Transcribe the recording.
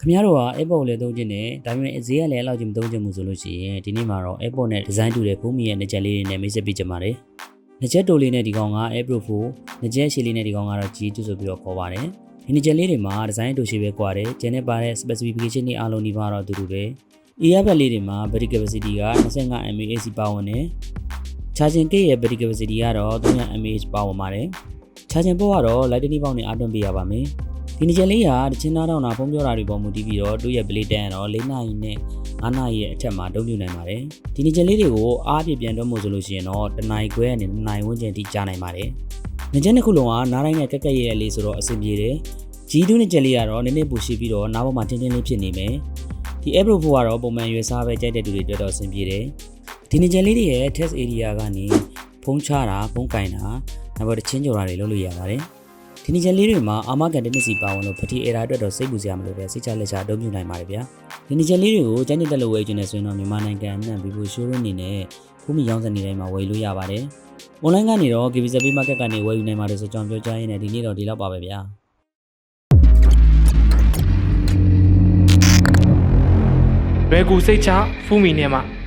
ခင်ဗျားတို့က Airport ကိုလည်းသုံးချင်တယ်ဒါပေမဲ့ဈေးကလည်းအဲ့လောက်ကြီးမသုံးချင်ဘူးဆိုလို့ရှိရင်ဒီနေ့မှာတော့ Airport နဲ့ design တူတဲ့ဖုန်းမီရဲ့နှစ်ချက်လေးတွေနဲ့မိတ်ဆက်ပေးချင်ပါတယ်နှစ်ချက်တိုလေးနဲ့ဒီကောင်က Airport 4နှစ်ချက်ရှည်လေးနဲ့ဒီကောင်ကတော့ G2 ဆိုပြီးတော့ခေါ်ပါတယ်ဒီနှစ်ချက်လေးတွေမှာ design တူရှိပဲကွာတယ်ကျန်တဲ့ပါတဲ့ specification တွေအားလုံးဒီပါတော့အတူတူပဲ EF လေးတွေမှာ battery capacity က 25mAh ပါဝင်တယ် charging case ရဲ့ battery capacity ကတော့ 300mAh ပါဝင်ပါတယ် charging port ကတော့ lightning box နဲ့အားသွင်းပေးရပါမယ် ဒီနေ့ချက်လေးကတချင်းသားတောင်းတာဖုံးပြောတာတွေပေါ်မူတည်ပြီးတော့သူ့ရဲ့ blade တန်ကတော့၄နာရီနဲ့9နာရီရဲ့အထက်မှာတုံ့ပြန်နိုင်ပါတယ်ဒီနေ့ချက်လေးတွေကိုအားပြပြန်တွက်မှုဆိုလို့ရှိရင်တော့တနာရီခွဲကနေ2နာရီဝန်းကျင်ထိကြာနိုင်ပါတယ်ငကြက်နှစ်ခုလုံးကနားတိုင်းနဲ့ကက်ကက်ရဲ့လေးဆိုတော့အဆင်ပြေတယ်ဂျီဒူးနဲ့ချက်လေးကတော့နည်းနည်းပူရှိပြီးတော့နားပေါ်မှာတင်းတင်းလေးဖြစ်နေမယ်ဒီ Air Pro 4ကတော့ပုံမှန်ရွေးစားပဲကြိုက်တဲ့သူတွေအတွက်တော့အဆင်ပြေတယ်ဒီနေ့ချက်လေးတွေရဲ့ test area ကနေဖုံးချတာဖုံးကင်တာနောက်ပြီးချင်းကြော်တာတွေလုပ်လို့ရပါတယ် ဒီနေ့ချက်လေးတွေမှာအာမကန်တနစ်စီပါဝင်လို့ဖတီအေရာအတွက်တော့စိတ်ပူစရာမလိုပဲစိတ်ချလက်ချအသုံးပြုနိုင်ပါတယ်ဗျာဒီနေ့ချက်လေးတွေကိုကြိုက်နေတဲ့လို့ဝယ်ချင်နေဆိုရင်တော့မြန်မာနိုင်ငံအနှံ့ Vivo showroom အနေနဲ့ဖုန်းမီရောင်းစံနေတိုင်းမှာဝယ်လို့ရပါတယ် online ကနေတော့ KB Zepay Market ကနေဝယ်ယူနိုင်ပါတယ်ဆိုကြောင်းပြောကြားရင်းနဲ့ဒီနေ့တော့ဒီလောက်ပါပဲဗျာလွယ်ကူစိတ်ချဖူးမီနဲ့မှ